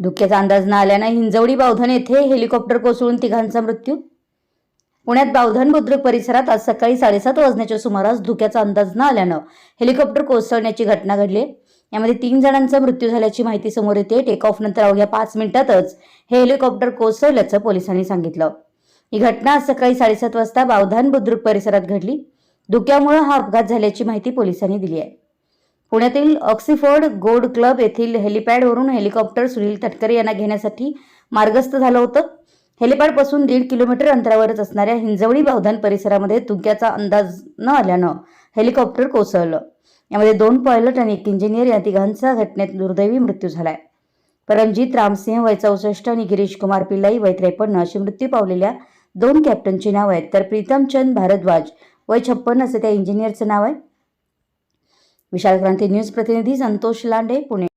धुक्याचा अंदाज न आल्यानं हिंजवडी बावधन येथे हेलिकॉप्टर कोसळून तिघांचा मृत्यू. पुण्यात बावधन बुद्रुक परिसरात आज सकाळी साडेसात वाजण्याच्या सुमारास धुक्याचा अंदाज न आल्यानं हेलिकॉप्टर कोसळण्याची घटना घडली. यामध्ये तीन जणांचा मृत्यू झाल्याची माहिती समोर येते. टेक ऑफ नंतर अवघ्या पाच मिनिटातच हे हेलिकॉप्टर कोसळल्याचं पोलिसांनी सांगितलं. ही घटना आज सकाळी साडेसात वाजता बावधान बुद्रुक परिसरात घडली. धुक्यामुळे हा अपघात झाल्याची माहिती पोलिसांनी दिली आहे. पुण्यातील ऑक्सिफोर्ड गोड क्लब येथील हेलिपॅडवरून हेलिकॉप्टर सुनील तटकरे यांना घेण्यासाठी मार्गस्थ झालं होतं. हेलिपॅडपासून दीड किलोमीटर अंतरावरच असणाऱ्या हिंजवणी बावधान परिसरामध्ये तुक्याचा अंदाज न आल्यानं हेलिकॉप्टर कोसळलं. यामध्ये दोन पायलट आणि एक इंजिनियर या तिघांचा घटनेत दुर्दैवी मृत्यू झालाय. परमजीत रामसिंह वय चौसष्ट आणि गिरीश कुमार पिल्लाई वय त्रेपन्न अशी मृत्यू पावलेल्या दोन कॅप्टनची नाव आहेत. तर प्रीतमचंद भारद्वाज वय छप्पन असं त्या इंजिनियरचं नाव आहे. विशाल क्रांती न्यूज प्रतिनिधी संतोष लांडे पुणे